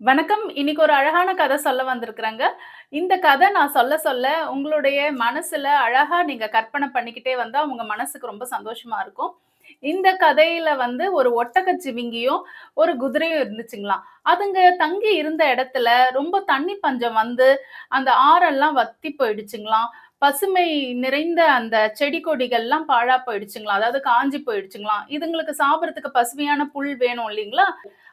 வணக்கம். இன்னைக்கு ஒரு அழகான கதை சொல்ல வந்திருக்கிறாங்க இந்த கதை நான் சொல்ல சொல்ல உங்களுடைய மனசுல அழகா நீங்க கற்பனை பண்ணிக்கிட்டே வந்தா உங்க மனசுக்கு ரொம்ப சந்தோஷமா இருக்கும். இந்த கதையில வந்து ஒரு ஒட்டகச்சிவிங்கியும், ஒரு குதிரையும் இருந்துச்சுங்களாம். அதுங்க தங்கி இருந்த இடத்துல ரொம்ப தண்ணி பஞ்சம் வந்து அந்த ஆறெல்லாம் வத்தி போயிடுச்சுங்களாம். பசுமை நிறைந்த அந்த செடி கொடிகள்லாம் பாழா போயிடுச்சுங்களா அதாவது காஞ்சி போயிடுச்சுங்களா இதுங்களுக்கு சாப்பிட்றதுக்கு பசுமையான புல் வேணும் இல்லைங்களா?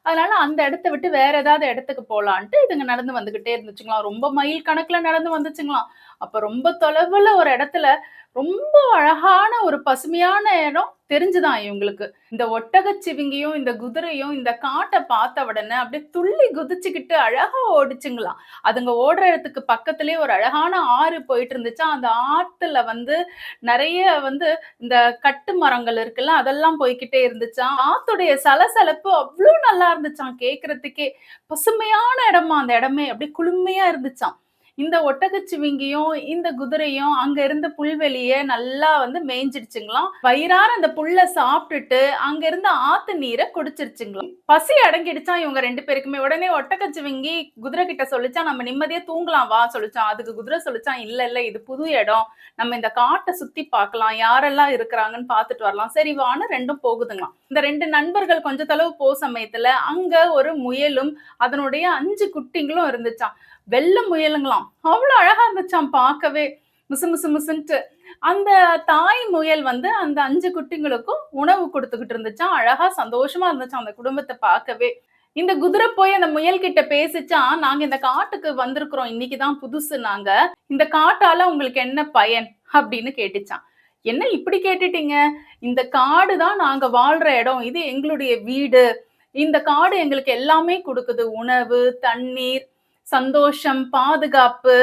அதனால அந்த இடத்த விட்டு வேற ஏதாவது இடத்துக்கு போலான்ட்டு இதுங்க நடந்து வந்துகிட்டே இருந்துச்சுங்களா ரொம்ப மைல் கணக்குல நடந்து வந்துச்சுங்களாம். அப்ப ரொம்ப தொலைவுல ஒரு இடத்துல ரொம்ப அழகான ஒரு பசுமையான இடம் தெரிஞ்சுதான் இவங்களுக்கு. இந்த ஒட்டக சிவிங்கியும் இந்த குதிரையும் இந்த காட்டை பார்த்த உடனே அப்படியே துள்ளி குதிச்சுக்கிட்டு அழகா ஓடிச்சுங்களாம் அதுங்க ஓடுற இடத்துக்கு பக்கத்துலேயே ஒரு அழகான ஆறு போயிட்டு இருந்துச்சா அந்த ஆத்துல வந்து நிறைய வந்து இந்த கட்டு மரங்கள் இருக்குல்ல, அதெல்லாம் போய்கிட்டே இருந்துச்சாம். ஆத்துடைய சலசலப்பு அவ்வளோ நல்லா இருந்துச்சான் கேட்கறதுக்கே. பசுமையான இடமா அந்த இடமே. அப்படியே குளுமையா இருந்துச்சான் இந்த ஒட்டகச்சிவிங்கியும், இந்த குதிரையும் அங்க இருந்த புல்வெளிய நல்லா வந்து மேய்ஞ்சிடுச்சுங்களாம். வயிறார அந்த புல்ல சாப்பிட்டுட்டு அங்க இருந்த ஆத்து நீரை குடிச்சிருச்சுங்களாம். பசி அடங்கிடுச்சாம் இவங்க ரெண்டு பேருக்குமே. உடனே ஒட்டகச்சிவிங்கி குதிரை கிட்ட சொல்லிச்சா "நம்ம நிம்மதியா தூங்கலாம் வா" சொல்லிச்சான் அதுக்கு குதிரை சொல்லிச்சான் "இல்ல, இல்ல இது புது இடம். நம்ம இந்த காட்டை சுத்தி பார்க்கலாம். யாரெல்லாம் இருக்கிறாங்கன்னு பார்த்துட்டு வரலாம்." சரி வான்னு ரெண்டும் போகுதுங்களாம். இந்த ரெண்டு நண்பர்கள் கொஞ்ச தளவு போ சமயத்துல அங்க ஒரு முயலும், அதனுடைய அஞ்சு குட்டிங்களும் இருந்துச்சாம். வெள்ள முயலுங்களாம். அவ்வளோ அழகா இருந்துச்சாம் பார்க்கவே. முசு முசு முசுன்ட்டு. அந்த தாய் முயல் வந்து அந்த அஞ்சு குட்டிங்களுக்கும் உணவு கொடுத்துக்கிட்டு இருந்துச்சாம். அழகா சந்தோஷமா இருந்துச்சான் அந்த குடும்பத்தை பார்க்கவே. இந்த குதிரை போய் அந்த முயல் கிட்ட பேசுச்சாம், "நாங்க இந்த காட்டுக்கு வந்திருக்கிறோம். இன்னைக்கு தான் புதுசு நாங்க. இந்த காட்டால உங்களுக்கு என்ன பயன்?" அப்படின்னு கேட்டுச்சான் "என்ன இப்படி கேட்டுட்டீங்க? இந்த காடு தான் நாங்க வாழ்ற இடம். இது எங்களுடைய வீடு. இந்த காடு எங்களுக்கு எல்லாமே கொடுக்குது உணவு, தண்ணீர், சந்தோஷம், பாதுகாப்பு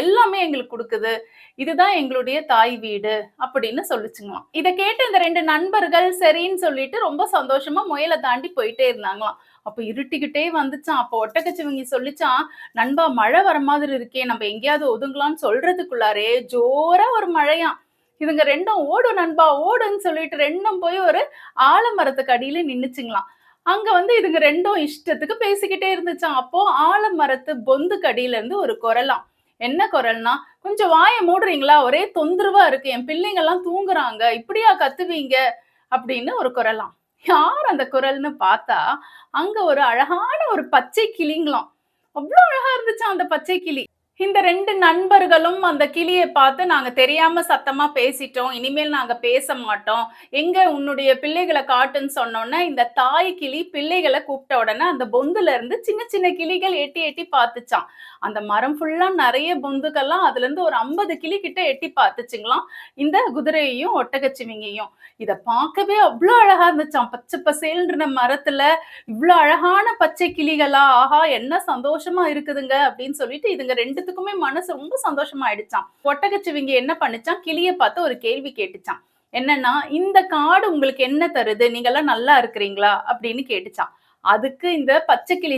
எல்லாமே எங்களுக்கு கொடுக்குது இதுதான் எங்களுடைய தாய் வீடு." அப்படின்னு சொல்லிச்சுங்களாம் இதை கேட்டு இந்த ரெண்டு நண்பர்கள் சரின்னு சொல்லிட்டு ரொம்ப சந்தோஷமா முயலை தாண்டி போயிட்டே இருந்தாங்களாம். அப்ப இருட்டிக்கிட்டே வந்துச்சான் அப்ப ஒட்டக்கச்சிவங்க சொல்லிச்சான் "நண்பா மழை வர மாதிரி இருக்கே. நம்ம எங்கேயாவது ஒதுங்கலாம்னு சொல்றதுக்குள்ளாரே ஜோரா ஒரு மழையாம். இதுங்க ரெண்டும் ஓடும் நண்பா ஓடுன்னு" சொல்லிட்டு ரெண்டும் போய் ஒரு ஆலமரத்துக்கு அடியில நின்னுச்சுங்களாம். அங்க வந்து இதுங்க ரெண்டும் இஷ்டத்துக்கு பேசிக்கிட்டே இருந்துச்சான் அப்போ ஆலமரத்து பொந்துக்கு அடியில இருந்து ஒரு குரலாம். என்ன குரல்னா, "கொஞ்சம் வாய மூடுறீங்களா? ஒரே தொந்தரவா இருக்கு. என் பிள்ளைங்கலாம் தூங்குறாங்க. இப்படியா கத்துவீங்க?" அப்படின்னு ஒரு குரலாம். யார் அந்த குரல்னு பார்த்தா, அங்க ஒரு அழகான ஒரு பச்சை கிளிங்களாம். அவ்வளோ அழகா இருந்துச்சான் அந்த பச்சை கிளி. இந்த ரெண்டு நண்பர்களும் அந்த கிளியை பார்த்து, "நாங்க தெரியாம சத்தமா பேசிட்டோம். இனிமேல் நாங்க பேச மாட்டோம். எங்க உன்னுடைய பிள்ளைகளை காட்டுன்னு" சொன்னோனே, இந்த தாய் கிளி பிள்ளைகளை கூப்பிட்ட உடனே அந்த பொந்துல இருந்து சின்ன சின்ன கிளிகள் எட்டி எட்டி பார்த்துச்சான் அந்த மரம் ஃபுல்லா நிறைய பொந்துகள்லாம் அதுலருந்து ஒரு 50 கிளி கிட்ட எட்டி பார்த்துச்சுங்களாம். இந்த குதிரையையும், ஒட்டகச்சிவிங்கையும் இதை பார்க்கவே அவ்வளோ அழகா இருந்துச்சான் பச்சை பசேல்ன்ற மரத்துல இவ்வளோ அழகான பச்சை கிளிகளா? ஆஹா! என்ன சந்தோஷமா இருக்குதுங்க அப்படின்னு சொல்லிட்டு இதுங்க 2த்துக்குமே மனசு ரொம்ப சந்தோஷமா ஆயிடுச்சாம். ஒட்டகச்சிவிங்கி என்ன பண்ணுச்சான் கிளிய பார்த்து ஒரு கேள்வி கேட்டுச்சான் என்னன்னா, "இந்த காடு உங்களுக்கு என்ன தருது? நீங்கலாம் நல்லா இருக்கிறீங்களா?" அப்படின்னு கேட்டுச்சாம். அதுக்கு இந்த பச்சை கிளி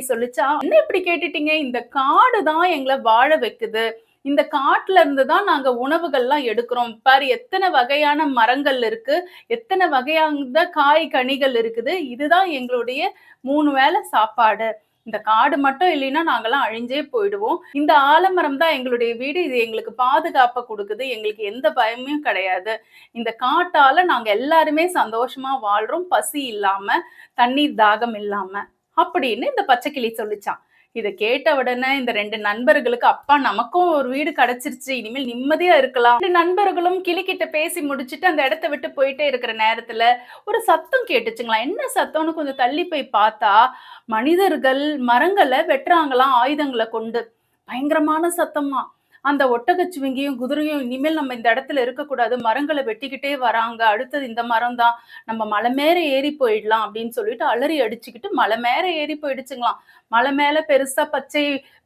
"என்ன இப்படி கேட்டுட்டீங்க? இந்த காடு தான் எங்களை வாழ வைக்குது. இந்த காட்டுல இருந்து தான் நாங்க உணவுகள்லாம் எடுக்கிறோம். பாரு எத்தனை வகையான மரங்கள் இருக்கு. எத்தனை வகையான காய், கனிகள் இருக்குது. இதுதான் எங்களுடைய மூணு வேளை சாப்பாடு. இந்த காடு மட்டும் இல்லைன்னா நாங்கெல்லாம் அழிஞ்சே போயிடுவோம். இந்த ஆலமரம் தான் எங்களுடைய வீடு. இது எங்களுக்கு பாதுகாப்பை கொடுக்குது எங்களுக்கு எந்த பயமும் கிடையாது. இந்த காட்டால நாங்க எல்லாருமே சந்தோஷமா வாழ்றோம். பசி இல்லாம, தண்ணீர் தாகம் இல்லாம." அப்படின்னு இந்த பச்சைக்கிளி சொல்லிச்சான் இதை கேட்ட உடனே இந்த ரெண்டு நண்பர்களுக்கு, "அப்பா நமக்கும் ஒரு வீடு கிடைச்சிருச்சு. இனிமேல் நிம்மதியா இருக்கலாம்." நண்பர்களும் கிளிக்கிட்ட பேசி முடிச்சுட்டு அந்த இடத்த விட்டு போயிட்டே இருக்கிற நேரத்துல, ஒரு சத்தம் கேட்டுச்சுங்களா என்ன சத்தம்னு கொஞ்சம் தள்ளி போய் பார்த்தா, மனிதர்கள் மரங்களை வெட்டுறாங்களாம் ஆயுதங்களை கொண்டு. பயங்கரமான சத்தமா அந்த ஒட்டகச்சிவிங்கியும், குதிரையும், "இனிமேல் நம்ம இந்த இடத்துல இருக்கக்கூடாது. மரங்களை வெட்டிக்கிட்டே வராங்க. அடுத்தது இந்த மரம் தான். நம்ம மலை மேலே ஏறி போயிடலாம்." அப்படின்னு சொல்லிட்டு அலறி அடிச்சுக்கிட்டு மலை மேலே ஏறி போயிடுச்சுங்களாம். மலை மேலே பெருசா பச்சை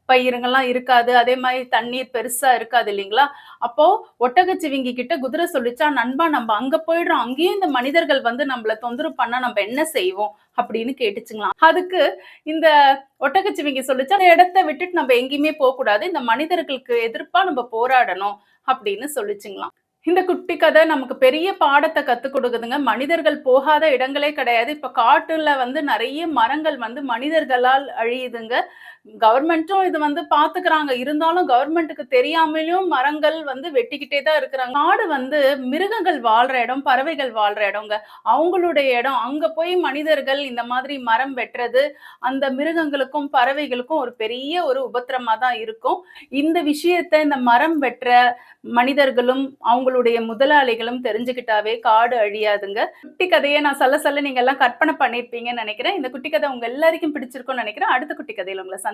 பயிருங்கெல்லாம் இருக்காது. அதே மாதிரி தண்ணீர் பெருசா இருக்காது இல்லைங்களா? அப்போ ஒட்டகச்சிவிங்கி கிட்ட குதிரை சொல்லிச்சா "நண்பா நம்ம அங்க போயிடுறோம். அங்கேயும் இந்த மனிதர்கள் வந்து நம்மள தொந்தரவு பண்ணா நம்ம என்ன செய்வோம்?" அப்படின்னு கேட்டுச்சுங்களாம். அதுக்கு இந்த ஒட்டகச்சிவிங்கி சொல்லிச்சு "அந்த இடத்த விட்டுட்டு நம்ம எங்கேயுமே போகக்கூடாது இந்த மனிதர்களுக்கு எதிர்ப்பா நம்ம போராடணும்." அப்படின்னு சொல்லிச்சுங்களாம் இந்த குட்டி கதை நமக்கு பெரிய பாடத்தை கத்துக் கொடுக்குதுங்க. மனிதர்கள் போகாத இடங்களே கிடையாது. இப்ப காட்டுல வந்து நிறைய மரங்கள் வந்து மனிதர்களால் அழியுதுங்க. கவர்மெண்ட்டும் இது வந்து பாத்துக்கிறாங்க. இருந்தாலும் கவர்மெண்ட்டுக்கு தெரியாமலும் மரங்கள் வந்து வெட்டிக்கிட்டே தான் இருக்கிறாங்க. காடு வந்து மிருகங்கள் வாழ்ற இடம், பறவைகள் வாழ்ற இடங்க. அவங்களுடைய இடம். அங்க போய் மனிதர்கள் இந்த மாதிரி மரம் வெட்டுறது, அந்த மிருகங்களுக்கும், பறவைகளுக்கும் ஒரு பெரிய ஒரு உபத்திரமா தான் இருக்கும். இந்த விஷயத்த இந்த மரம் வெட்டுற மனிதர்களும், அவங்களுடைய முதலாளிகளும் தெரிஞ்சுக்கிட்டாவே காடு அழியாதுங்க. குட்டி கதையை நான் சொல்ல சொல்ல நீங்க எல்லாம் கற்பனை பண்ணிருப்பீங்கன்னு நினைக்கிறேன் இந்த குட்டி கதை உங்க எல்லாருக்கும் பிடிச்சிருக்கும்னு நினைக்கிறேன் அடுத்த குட்டி கதையில உங்கள